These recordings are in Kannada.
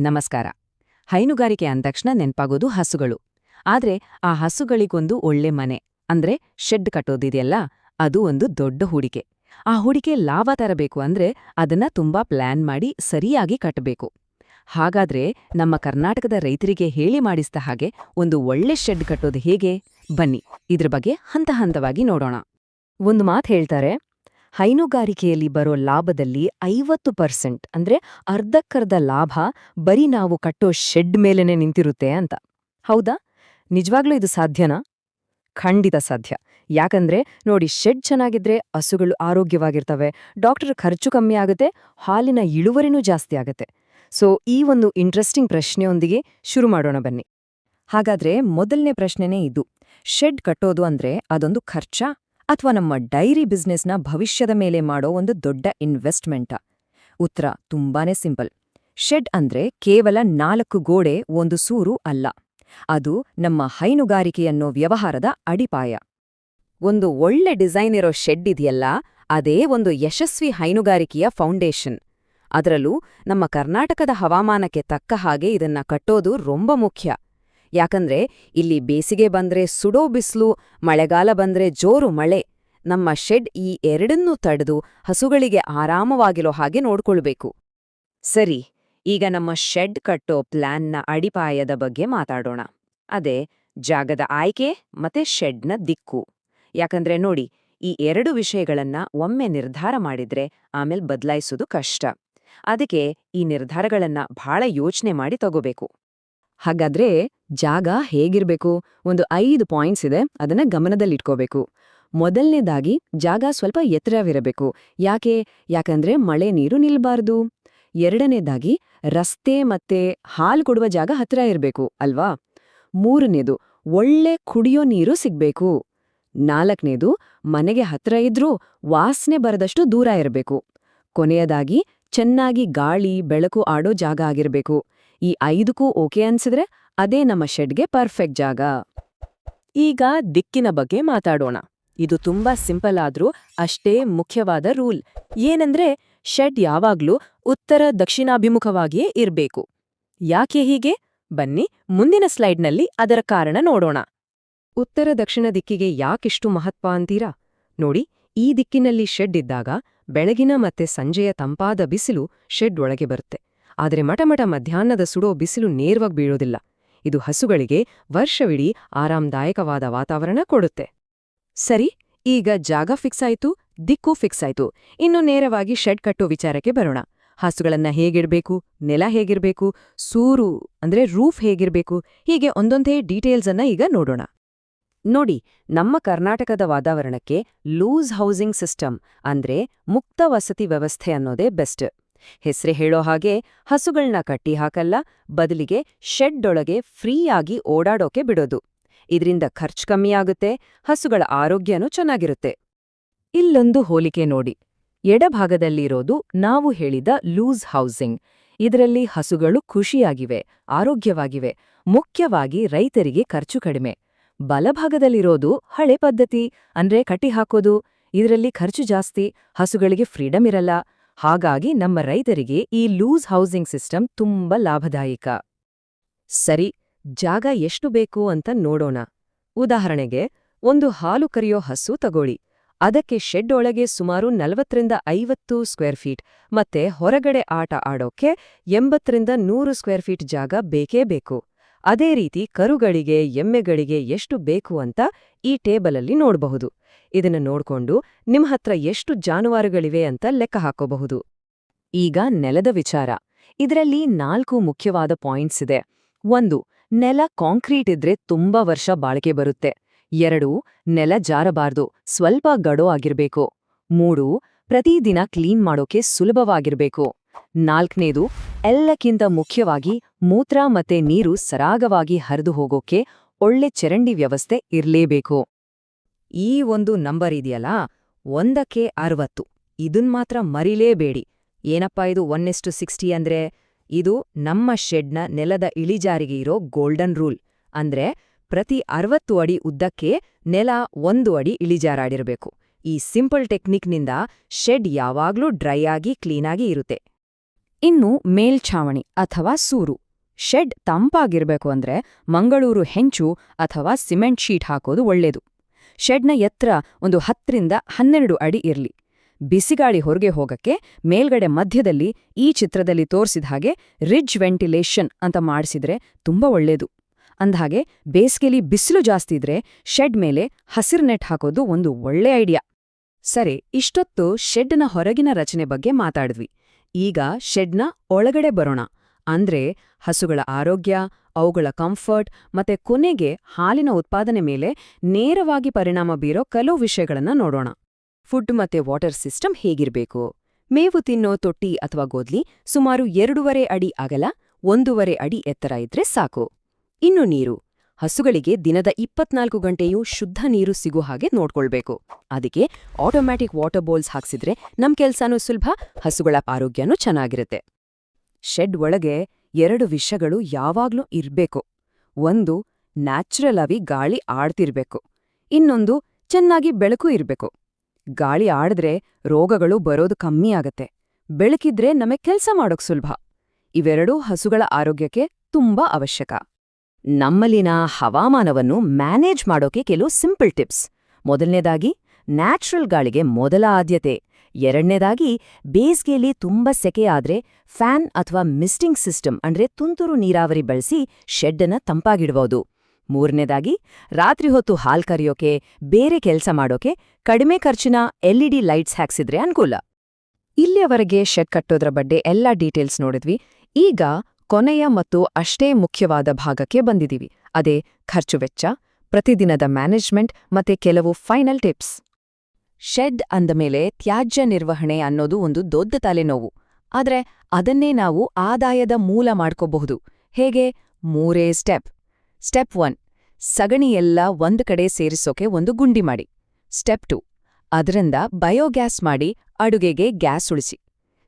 ನಮಸ್ಕಾರ. ಹೈನುಗಾರಿಕೆ ಅಂದಕ್ಷಣ ನೆನ್ಪಾಗೋದು ಹಸುಗಳು. ಆದ್ರೆ ಆ ಹಸುಗಳಿಗೊಂದು ಒಳ್ಳೆ ಮನೆ, ಅಂದ್ರೆ ಶೆಡ್ ಕಟ್ಟೋದಿದೆಯಲ್ಲ ಅದು ಒಂದು ದೊಡ್ಡ ಹೂಡಿಕೆ. ಆ ಹೂಡಿಕೆ ಲಾಭ ತರಬೇಕು ಅಂದ್ರೆ ಅದನ್ನ ತುಂಬಾ ಪ್ಲಾನ್ ಮಾಡಿ ಸರಿಯಾಗಿ ಕಟ್ಟಬೇಕು. ಹಾಗಾದ್ರೆ ನಮ್ಮ ಕರ್ನಾಟಕದ ರೈತರಿಗೆ ಹೇಳಿ ಮಾಡಿಸಿದ ಹಾಗೆ ಒಂದು ಒಳ್ಳೆ ಶೆಡ್ ಕಟ್ಟೋದು ಹೇಗೆ? ಬನ್ನಿ, ಇದ್ರ ಬಗ್ಗೆ ಹಂತ ಹಂತವಾಗಿ ನೋಡೋಣ. ಒಂದು ಮಾತು ಹೇಳ್ತಾರೆ ಹೈನುಗಾರಿಕೆಯಲ್ಲಿ ಬರೋ ಲಾಭದಲ್ಲಿ ಐವತ್ತು ಪರ್ಸೆಂಟ್ ಅಂದ್ರೆ ಅರ್ಧಕ್ಕರ್ಧ ಲಾಭ ಬರೀ ನಾವು ಕಟ್ಟೋ ಶೆಡ್ ಮೇಲೇನೆ ನಿಂತಿರುತ್ತೆ ಅಂತ. ಹೌದಾ? ನಿಜವಾಗ್ಲೂ ಇದು ಸಾಧ್ಯನಾ? ಖಂಡಿತ ಸಾಧ್ಯ. ಯಾಕಂದ್ರೆ ನೋಡಿ ಶೆಡ್ ಚೆನ್ನಾಗಿದ್ರೆ ಹಸುಗಳು ಆರೋಗ್ಯವಾಗಿರ್ತವೆ, ಡಾಕ್ಟರ್ ಖರ್ಚು ಕಮ್ಮಿ ಆಗುತ್ತೆ, ಹಾಲಿನ ಇಳುವರಿನೂ ಜಾಸ್ತಿ ಆಗುತ್ತೆ. ಸೊ, ಈ ಒಂದು ಇಂಟ್ರೆಸ್ಟಿಂಗ್ ಪ್ರಶ್ನೆಯೊಂದಿಗೆ ಶುರು ಮಾಡೋಣ ಬನ್ನಿ. ಹಾಗಾದ್ರೆ ಮೊದಲನೇ ಪ್ರಶ್ನೆನೇ ಇದು. ಶೆಡ್ ಕಟ್ಟೋದು ಅಂದ್ರೆ ಅದೊಂದು ಖರ್ಚಾ? ಅಥವಾ ನಮ್ಮ ಡೈರಿ ಬಿಸ್ನೆಸ್ನ ಭವಿಷ್ಯದ ಮೇಲೆ ಮಾಡೋ ಒಂದು ದೊಡ್ಡ ಇನ್ವೆಸ್ಟ್ಮೆಂಟಾ. ಉತ್ತರ, ತುಂಬಾನೇ ಸಿಂಪಲ್. ಶೆಡ್ ಅಂದ್ರೆ ಕೇವಲ ನಾಲ್ಕು ಗೋಡೆ, ಒಂದು ಸೂರು ಅಲ್ಲ. ಅದು ನಮ್ಮ ಹೈನುಗಾರಿಕೆಯನ್ನೋ ವ್ಯವಹಾರದ ಅಡಿಪಾಯ. ಒಂದು ಒಳ್ಳೆ ಡಿಸೈನ್ ಇರೋ ಶೆಡ್ ಇದೆಯಲ್ಲ, ಅದೇ ಒಂದು ಯಶಸ್ವಿ ಹೈನುಗಾರಿಕೆಯ ಫೌಂಡೇಶನ್. ಅದರಲ್ಲೂ ನಮ್ಮ ಕರ್ನಾಟಕದ ಹವಾಮಾನಕ್ಕೆ ತಕ್ಕ ಹಾಗೆ ಇದನ್ನ ಕಟ್ಟೋದು ರೊಂಬ ಮುಖ್ಯ. ಯಾಕಂದ್ರೆ ಇಲ್ಲಿ ಬೇಸಿಗೆ ಬಂದ್ರೆ ಸುಡೋ ಬಿಸ್ಲು, ಮಳೆಗಾಲ ಬಂದ್ರೆ ಜೋರು ಮಳೆ. ನಮ್ಮ ಶೆಡ್ ಈ ಎರಡನ್ನೂ ತಡೆದು ಹಸುಗಳಿಗೆ ಆರಾಮವಾಗಿರೋ ಹಾಗೆ ನೋಡ್ಕೊಳ್ಬೇಕು. ಸರಿ, ಈಗ ನಮ್ಮ ಶೆಡ್ ಕಟ್ಟೋ ಪ್ಲಾನ್ನ ಅಡಿಪಾಯದ ಬಗ್ಗೆ ಮಾತಾಡೋಣ. ಅದೇ, ಜಾಗದ ಆಯ್ಕೆ ಮತ್ತೆ ಶೆಡ್ನ ದಿಕ್ಕು. ಯಾಕಂದ್ರೆ ನೋಡಿ, ಈ ಎರಡು ವಿಷಯಗಳನ್ನ ಒಮ್ಮೆ ನಿರ್ಧಾರ ಮಾಡಿದ್ರೆ ಆಮೇಲೆ ಬದಲಾಯಿಸೋದು ಕಷ್ಟ. ಅದಕ್ಕೆ ಈ ನಿರ್ಧಾರಗಳನ್ನ ಭಾಳ ಯೋಚನೆ ಮಾಡಿ ತಗೋಬೇಕು. ಹಾಗಾದ್ರೆ ಜಾಗ ಹೇಗಿರ್ಬೇಕು? ಒಂದು ಐದು ಪಾಯಿಂಟ್ಸ್ ಇದೆ, ಅದನ್ನ ಗಮನದಲ್ಲಿಟ್ಕೋಬೇಕು. ಮೊದಲನೇದಾಗಿ, ಜಾಗ ಸ್ವಲ್ಪ ಎತ್ತರವಿರಬೇಕು. ಯಾಕೆ? ಯಾಕಂದ್ರೆ ಮಳೆ ನೀರು ನಿಲ್ಬಾರ್ದು. ಎರಡನೇದಾಗಿ, ರಸ್ತೆ ಮತ್ತೆ ಹಾಲು ಕೊಡುವ ಜಾಗ ಹತ್ರ ಇರಬೇಕು, ಅಲ್ವಾ? ಮೂರನೇದು, ಒಳ್ಳೆ ಕುಡಿಯೋ ನೀರು ಸಿಗ್ಬೇಕು. ನಾಲ್ಕನೇದು, ಮನೆಗೆ ಹತ್ರ ಇದ್ರೂ ವಾಸನೆ ಬರದಷ್ಟು ದೂರ ಇರಬೇಕು. ಕೊನೆಯದಾಗಿ, ಚೆನ್ನಾಗಿ ಗಾಳಿ, ಬೆಳಕು ಆಡೋ ಜಾಗ ಆಗಿರ್ಬೇಕು. ಈ ಐದಕ್ಕೂ ಓಕೆ ಅನ್ಸಿದ್ರೆ ಅದೇ ನಮ್ಮ ಶೆಡ್ಗೆ ಪರ್ಫೆಕ್ಟ್ ಜಾಗ. ಈಗ ದಿಕ್ಕಿನ ಬಗ್ಗೆ ಮಾತಾಡೋಣ. ಇದು ತುಂಬಾ ಸಿಂಪಲ್ ಆದ್ರೂ ಅಷ್ಟೇ ಮುಖ್ಯವಾದ ರೂಲ್. ಏನಂದ್ರೆ ಶೆಡ್ ಯಾವಾಗ್ಲೂ ಉತ್ತರ ದಕ್ಷಿಣಾಭಿಮುಖವಾಗಿಯೇ ಇರಬೇಕು. ಯಾಕೆ ಹೀಗೆ? ಬನ್ನಿ ಮುಂದಿನ ಸ್ಲೈಡ್ನಲ್ಲಿ ಅದರ ಕಾರಣ ನೋಡೋಣ. ಉತ್ತರ ದಕ್ಷಿಣ ದಿಕ್ಕಿಗೆ ಯಾಕಿಷ್ಟು ಮಹತ್ವ ಅಂತೀರಾ? ನೋಡಿ, ಈ ದಿಕ್ಕಿನಲ್ಲಿ ಶೆಡ್ ಇದ್ದಾಗ ಬೆಳಗಿನ ಮತ್ತೆ ಸಂಜೆಯ ತಂಪಾದ ಬಿಸಿಲು ಶೆಡ್ ಒಳಗೆ ಬರುತ್ತೆ. ಆದರೆ ಮಟಮಟ ಮಧ್ಯಾಹ್ನದ ಸುಡೋ ಬಿಸಿಲು ನೇರವಾಗಿ ಬೀಳೋದಿಲ್ಲ. ಇದು ಹಸುಗಳಿಗೆ ವರ್ಷವಿಡೀ ಆರಾಮದಾಯಕವಾದ ವಾತಾವರಣ ಕೊಡುತ್ತೆ. ಸರಿ, ಈಗ ಜಾಗ ಫಿಕ್ಸ್ ಆಯಿತು ದಿಕ್ಕು ಫಿಕ್ಸ್ ಆಯಿತು ಇನ್ನು ನೇರವಾಗಿ ಶೆಡ್ ಕಟ್ಟೋ ವಿಚಾರಕ್ಕೆ ಬರೋಣ. ಹಸುಗಳನ್ನ ಹೇಗಿರ್ಬೇಕು ನೆಲ ಹೇಗಿರ್ಬೇಕು, ಸೂರು ಅಂದ್ರೆ ರೂಫ್ ಹೇಗಿರ್ಬೇಕು, ಹೀಗೆ ಒಂದೊಂದೇ ಡೀಟೇಲ್ಸ್ ಅನ್ನ ಈಗ ನೋಡೋಣ. ನೋಡಿ, ನಮ್ಮ ಕರ್ನಾಟಕದ ವಾತಾವರಣಕ್ಕೆ ಲೂಸ್ ಹೌಸಿಂಗ್ ಸಿಸ್ಟಮ್ ಅಂದ್ರೆ ಮುಕ್ತ ವಸತಿ ವ್ಯವಸ್ಥೆ ಅನ್ನೋದೇ ಬೆಸ್ಟ್. ಹೆಸ್ರೆ ಹೇಳೋ ಹಾಗೆ ಹಸುಗಳನ್ನ ಕಟ್ಟಿ ಹಾಕಲ್ಲ, ಬದಲಿಗೆ ಶೆಡ್ಡೊಳಗೆ ಫ್ರೀಯಾಗಿ ಓಡಾಡೋಕೆ ಬಿಡೋದು. ಇದರಿಂದ ಖರ್ಚು ಕಮ್ಮಿಯಾಗುತ್ತೆ ಹಸುಗಳ ಆರೋಗ್ಯನೂ ಚೆನ್ನಾಗಿರುತ್ತೆ. ಇಲ್ಲೊಂದು ಹೋಲಿಕೆ ನೋಡಿ. ಎಡಭಾಗದಲ್ಲಿರೋದು ನಾವು ಹೇಳಿದ ಲೂಸ್ ಹೌಸಿಂಗ್. ಇದರಲ್ಲಿ ಹಸುಗಳು ಖುಷಿಯಾಗಿವೆ, ಆರೋಗ್ಯವಾಗಿವೆ, ಮುಖ್ಯವಾಗಿ ರೈತರಿಗೆ ಖರ್ಚು ಕಡಿಮೆ. ಬಲಭಾಗದಲ್ಲಿರೋದು ಹಳೆ ಪದ್ಧತಿ, ಅಂದ್ರೆ ಕಟ್ಟಿ ಹಾಕೋದು. ಇದರಲ್ಲಿ ಖರ್ಚು ಜಾಸ್ತಿ, ಹಸುಗಳಿಗೆ ಫ್ರೀಡಮ್ ಇರಲ್ಲ. ಹಾಗಾಗಿ ನಮ್ಮ ರೈತರಿಗೆ ಈ ಲೂಸ್ ಹೌಸಿಂಗ್ ಸಿಸ್ಟಮ್ ತುಂಬಾ ಲಾಭದಾಯಕ. ಸರಿ, ಜಾಗ ಎಷ್ಟು ಬೇಕು ಅಂತ ನೋಡೋಣ. ಉದಾಹರಣೆಗೆ, ಒಂದು ಹಾಲು ಕರೆಯೋ ಹಸು ತಗೊಳ್ಳಿ. ಅದಕ್ಕೆ ಶೆಡ್ ಒಳಗೆ ಸುಮಾರು ನಲವತ್ತರಿಂದ ಐವತ್ತು ಸ್ಕ್ವೇರ್ ಫೀಟ್ ಮತ್ತೆ ಹೊರಗಡೆ ಆಟ ಆಡೋಕೆ ಎಂಬತ್ತರಿಂದ ನೂರು ಸ್ಕ್ವೇರ್ ಫೀಟ್ ಜಾಗ ಬೇಕೇ ಬೇಕು. ಅದೇ ರೀತಿ ಕರುಗಳಿಗೆ, ಎಮ್ಮೆಗಳಿಗೆ ಎಷ್ಟು ಬೇಕು ಅಂತ ಈ ಟೇಬಲಲ್ಲಿ ನೋಡಬಹುದು. ಇದನ್ನ ನೋಡ್ಕೊಂಡು ನಿಮ್ಮ ಹತ್ರ ಎಷ್ಟು ಜಾನುವಾರುಗಳಿವೆ ಅಂತ ಲೆಕ್ಕ ಹಾಕೋಬಹುದು. ಈಗ ನೆಲದ ವಿಚಾರ. ಇದರಲ್ಲಿ ನಾಲ್ಕು ಮುಖ್ಯವಾದ ಪಾಯಿಂಟ್ಸ್ ಇದೆ. ಒಂದು, ನೆಲ ಕಾಂಕ್ರೀಟ್ ಇದ್ರೆ ತುಂಬಾ ವರ್ಷ ಬಾಳಿಕೆ ಬರುತ್ತೆ. ಎರಡು, ನೆಲ ಜಾರಬಾರ್ದು, ಸ್ವಲ್ಪ ಗಡೋ ಆಗಿರ್ಬೇಕು. ಮೂರು, ಪ್ರತಿದಿನ ಕ್ಲೀನ್ ಮಾಡೋಕೆ ಸುಲಭವಾಗಿರ್ಬೇಕು. ನಾಲ್ಕನೇದು, ಎಲ್ಲಕ್ಕಿಂತ ಮುಖ್ಯವಾಗಿ ಮೂತ್ರ ಮತ್ತೆ ನೀರು ಸರಾಗವಾಗಿ ಹರಿದು ಹೋಗೋಕೆ ಒಳ್ಳೆ ಚರಂಡಿ ವ್ಯವಸ್ಥೆ ಇರ್ಲೇಬೇಕು. ಈ ಒಂದು ನಂಬರ್ ಇದೆಯಲ್ಲ, ಒಂದಕ್ಕೆ ಅರವತ್ತು. ಇದನ್ ಮಾತ್ರ ಮರಿಲೇಬೇಡಿ. ಏನಪ್ಪಾ ಇದು ಒನ್ನೆಸ್ಟು ಸಿಕ್ಸ್ಟಿ ಅಂದ್ರೆ? ಇದು ನಮ್ಮ ಶೆಡ್ನ ನೆಲದ ಇಳಿಜಾರಿಗೆ ಇರೋ ಗೋಲ್ಡನ್ ರೂಲ್. ಅಂದ್ರೆ ಪ್ರತಿ ಅರವತ್ತು ಅಡಿ ಉದ್ದಕ್ಕೆ ನೆಲ ಒಂದು ಅಡಿ ಇಳಿಜಾರಾಡಿರಬೇಕು ಈ ಸಿಂಪಲ್ ಟೆಕ್ನಿಕ್ನಿಂದ ಶೆಡ್ ಯಾವಾಗ್ಲೂ ಡ್ರೈ ಆಗಿ ಕ್ಲೀನಾಗಿ ಇರುತ್ತೆ. ಇನ್ನು ಮೇಲ್ಛಾವಣಿ ಅಥವಾ ಸೂರು. ಶೆಡ್ ತಂಪಾಗಿರ್ಬೇಕು ಅಂದ್ರೆ ಮಂಗಳೂರು ಹೆಂಚು ಅಥವಾ ಸಿಮೆಂಟ್ ಶೀಟ್ ಹಾಕೋದು ಒಳ್ಳೇದು. ಶೆಡ್ನ ಎತ್ತರ ಒಂದು ಹತ್ತರಿಂದ ಹನ್ನೆರಡು ಅಡಿ ಇರಲಿ. ಬಿಸಿಗಾಳಿ ಹೊರಗೆ ಹೋಗಕ್ಕೆ ಮೇಲ್ಗಡೆ ಮಧ್ಯದಲ್ಲಿ ಈ ಚಿತ್ರದಲ್ಲಿ ತೋರಿಸಿದ ಹಾಗೆ ರಿಜ್ ವೆಂಟಿಲೇಷನ್ ಅಂತ ಮಾಡಿಸಿದ್ರೆ ತುಂಬಾ ಒಳ್ಳೇದು. ಅಂದ್ಹಾಗೆ ಬೇಸಿಗೆಲಿ ಬಿಸಿಲು ಜಾಸ್ತಿ ಇದ್ರೆ ಶೆಡ್ ಮೇಲೆ ಹಸಿರು ನೆಟ್ ಹಾಕೋದು ಒಂದು ಒಳ್ಳೆ ಐಡಿಯಾ. ಸರಿ, ಇಷ್ಟೊತ್ತು ಶೆಡ್ನ ಹೊರಗಿನ ರಚನೆ ಬಗ್ಗೆ ಮಾತಾಡಿದ್ವಿ. ಈಗ ಶೆಡ್ನ ಒಳಗಡೆ ಬರೋಣ. ಅಂದ್ರೆ ಹಸುಗಳ ಆರೋಗ್ಯ, ಅವುಗಳ ಕಂಫರ್ಟ್ ಮತ್ತೆ ಕೊನೆಗೆ ಹಾಲಿನ ಉತ್ಪಾದನೆ ಮೇಲೆ ನೇರವಾಗಿ ಪರಿಣಾಮ ಬೀರೋ ಕೆಲವು ವಿಷಯಗಳನ್ನ ನೋಡೋಣ. ಫುಡ್ ಮತ್ತೆ ವಾಟರ್ ಸಿಸ್ಟಮ್ ಹೇಗಿರಬೇಕು? ಮೇವು ತಿನ್ನೋ ತೊಟ್ಟಿ ಅಥವಾ ಗೋದ್ಲಿ ಸುಮಾರು ಎರಡೂವರೆ ಅಡಿ ಅಗಲ, ಒಂದೂವರೆ ಅಡಿ ಎತ್ತರ ಇದ್ರೆ ಸಾಕು. ಇನ್ನು ನೀರು. ಹಸುಗಳಿಗೆ ದಿನದ ಇಪ್ಪತ್ನಾಲ್ಕು ಗಂಟೆಯೂ ಶುದ್ಧ ನೀರು ಸಿಗೋ ಹಾಗೆ ನೋಡ್ಕೊಳ್ಬೇಕು. ಅದಕ್ಕೆ ಆಟೋಮ್ಯಾಟಿಕ್ ವಾಟರ್ ಬೋಲ್ಸ್ ಹಾಕ್ಸಿದ್ರೆ ನಮ್ ಕೆಲ್ಸನೂ ಸುಲಭ, ಹಸುಗಳ ಆರೋಗ್ಯನೂ ಚೆನ್ನಾಗಿರುತ್ತೆ. ಶೆಡ್ ಒಳಗೆ ಎರಡು ವಿಷಗಳು ಯಾವಾಗ್ಲೂ ಇರ್ಬೇಕು. ಒಂದು ನ್ಯಾಚುರಲ್ ಆಗಿ ಗಾಳಿ ಆಡ್ತಿರ್ಬೇಕು. ಇನ್ನೊಂದು, ಚೆನ್ನಾಗಿ ಬೆಳಕು ಇರ್ಬೇಕು. ಗಾಳಿ ಆಡಿದ್ರೆ ರೋಗಗಳು ಬರೋದು ಕಮ್ಮಿ ಆಗತ್ತೆ. ಬೆಳಕಿದ್ರೆ ನಮಗೆ ಕೆಲ್ಸ ಮಾಡೋಕ್ ಸುಲಭ. ಇವೆರಡೂ ಹಸುಗಳ ಆರೋಗ್ಯಕ್ಕೆ ತುಂಬಾ ಅವಶ್ಯಕ. ನಮ್ಮಲ್ಲಿನ ಹವಾಮಾನವನ್ನು ಮ್ಯಾನೇಜ್ ಮಾಡೋಕೆ ಕೆಲವು ಸಿಂಪಲ್ ಟಿಪ್ಸ್. ಮೊದಲನೇದಾಗಿ, ನ್ಯಾಚುರಲ್ ಗಾಳಿಗೆ ಮೊದಲ ಆದ್ಯತೆ. ಎರಡನೇದಾಗಿ, ಬೇಸಿಗೆಯಲ್ಲಿ ತುಂಬ ಸೆಕೆ ಆದ್ರೆ ಫ್ಯಾನ್ ಅಥವಾ ಮಿಸ್ಟಿಂಗ್ ಸಿಸ್ಟಮ್ ಅಂದ್ರೆ ತುಂತುರು ನೀರಾವರಿ ಬಳಸಿ ಶೆಡ್ಡನ್ನ ತಂಪಾಗಿಡ್ಬೋದು. ಮೂರನೇದಾಗಿ, ರಾತ್ರಿ ಹೊತ್ತು ಹಾಲ್ ಕರೆಯೋಕೆ, ಬೇರೆ ಕೆಲಸ ಮಾಡೋಕೆ ಕಡಿಮೆ ಖರ್ಚಿನ ಎಲ್ಇಡಿ ಲೈಟ್ಸ್ ಹಾಕ್ಸಿದ್ರೆ ಅನುಕೂಲ. ಇಲ್ಲಿಯವರೆಗೆ ಶೆಡ್ ಕಟ್ಟೋದ್ರ ಬಗ್ಗೆ ಎಲ್ಲ ಡೀಟೇಲ್ಸ್ ನೋಡಿದ್ವಿ. ಈಗ ಕೊನೆಯ ಮತ್ತು ಅಷ್ಟೇ ಮುಖ್ಯವಾದ ಭಾಗಕ್ಕೆ ಬಂದಿದ್ದೀವಿ. ಅದೇ ಖರ್ಚು ವೆಚ್ಚ, ಪ್ರತಿದಿನದ ಮ್ಯಾನೇಜ್ಮೆಂಟ್ ಮತ್ತೆ ಕೆಲವು ಫೈನಲ್ ಟಿಪ್ಸ್. ಶೆಡ್ ಅಂದಮೇಲೆ ತ್ಯಾಜ್ಯ ನಿರ್ವಹಣೆ ಅನ್ನೋದು ಒಂದು ದೊಡ್ಡ ತಲೆನೋವು. ಆದರೆ ಅದನ್ನೇ ನಾವು ಆದಾಯದ ಮೂಲ ಮಾಡ್ಕೋಬಹುದು. ಹೇಗೆ? ಮೂರೇ ಸ್ಟೆಪ್. ಸ್ಟೆಪ್ ಒನ್, ಸಗಣಿ ಎಲ್ಲ ಒಂದು ಕಡೆ ಸೇರಿಸೋಕೆ ಒಂದು ಗುಂಡಿ ಮಾಡಿ. ಸ್ಟೆಪ್ ಟು, ಅದರಿಂದ ಬಯೋಗ್ಯಾಸ್ ಮಾಡಿ ಅಡುಗೆಗೆ ಗ್ಯಾಸ್ ಉಳಿಸಿ.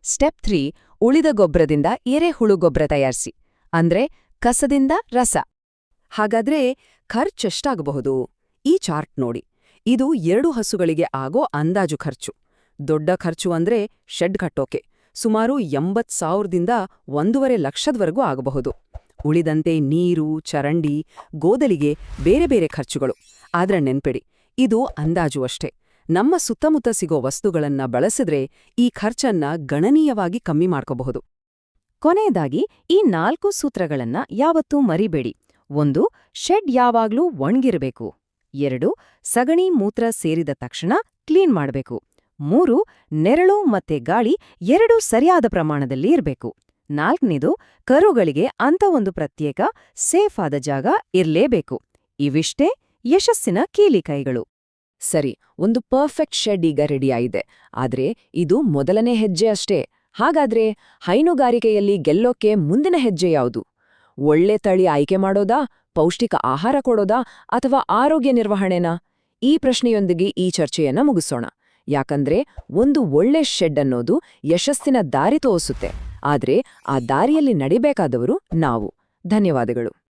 ಸ್ಟೆಪ್ ತ್ರೀ, ಉಳಿದ ಗೊಬ್ಬರದಿಂದ ಎರೆಹುಳು ಗೊಬ್ಬರ ತಯಾರಿಸಿ, ಅಂದ್ರೆ ಕಸದಿಂದ ರಸ. ಹಾಗಾದ್ರೆ ಖರ್ಚೆಷ್ಟಾಗಬಹುದು ಈ ಚಾರ್ಟ್ ನೋಡಿ. ಇದು ಎರಡು ಹಸುಗಳಿಗೆ ಆಗೋ ಅಂದಾಜು ಖರ್ಚು. ದೊಡ್ಡ ಖರ್ಚು ಅಂದ್ರೆ ಶೆಡ್ ಕಟ್ಟೋಕೆ ಸುಮಾರು ಎಂಬತ್ ಸಾವಿರದಿಂದ ಒಂದೂವರೆ ಲಕ್ಷದವರೆಗೂ ಆಗಬಹುದು. ಉಳಿದಂತೆ ನೀರು, ಚರಂಡಿ ಗೋದಲಿಗೆ ಬೇರೆ ಬೇರೆ ಖರ್ಚುಗಳು. ಆದ್ರೆ ನೆನ್ಪಿಡಿ, ಇದು ಅಂದಾಜು ಅಷ್ಟೇ. ನಮ್ಮ ಸುತ್ತಮುತ್ತ ಸಿಗೋ ವಸ್ತುಗಳನ್ನ ಬಳಸಿದ್ರೆ ಈ ಖರ್ಚನ್ನ ಗಣನೀಯವಾಗಿ ಕಮ್ಮಿ ಮಾಡ್ಕೋಬಹುದು. ಕೊನೆಯದಾಗಿ, ಈ ನಾಲ್ಕು ಸೂತ್ರಗಳನ್ನ ಯಾವತ್ತೂ ಮರಿಬೇಡಿ. ಒಂದು, ಶೆಡ್ ಯಾವಾಗ್ಲೂ ಒಣಗಿರಬೇಕು. ಎರಡು, ಸಗಣಿ ಮೂತ್ರ ಸೇರಿದ ತಕ್ಷಣ ಕ್ಲೀನ್ ಮಾಡಬೇಕು. ಮೂರು, ನೆರಳು ಮತ್ತೆ ಗಾಳಿ ಎರಡೂ ಸರಿಯಾದ ಪ್ರಮಾಣದಲ್ಲಿ ಇರಬೇಕು. ನಾಲ್ಕನೇದು, ಕರುಗಳಿಗೆ ಅಂತ ಒಂದು ಪ್ರತ್ಯೇಕ, ಸೇಫ್ ಆದ ಜಾಗ ಇರ್ಲೇಬೇಕು. ಇವಿಷ್ಟೇ ಯಶಸ್ಸಿನ ಕೀಲಿಕೈಗಳು. ಸರಿ, ಒಂದು ಪರ್ಫೆಕ್ಟ್ ಶೆಡ್ ಈಗ ರೆಡಿಯಾಗಿದೆ. ಆದ್ರೆ ಇದು ಮೊದಲನೇ ಹೆಜ್ಜೆ ಅಷ್ಟೇ. ಹಾಗಾದ್ರೆ ಹೈನುಗಾರಿಕೆಯಲ್ಲಿ ಗೆಲ್ಲೋಕೆ ಮುಂದಿನ ಹೆಜ್ಜೆ ಯಾವುದು? ಒಳ್ಳೆ ತಳಿ ಆಯ್ಕೆ ಮಾಡೋದಾ, ಪೌಷ್ಟಿಕ ಆಹಾರ ಕೊಡೋದಾ, ಅಥವಾ ಆರೋಗ್ಯ ನಿರ್ವಹಣೆನಾ? ಈ ಪ್ರಶ್ನೆಯೊಂದಿಗೆ ಈ ಚರ್ಚೆಯನ್ನ ಮುಗಿಸೋಣ. ಯಾಕಂದ್ರೆ ಒಂದು ಒಳ್ಳೆ ಶೆಡ್ ಅನ್ನೋದು ಯಶಸ್ಸಿನ ದಾರಿ ತೋರಿಸುತ್ತೆ. ಆದ್ರೆ ಆ ದಾರಿಯಲ್ಲಿ ನಡಿಬೇಕಾದವರು ನಾವು. ಧನ್ಯವಾದಗಳು.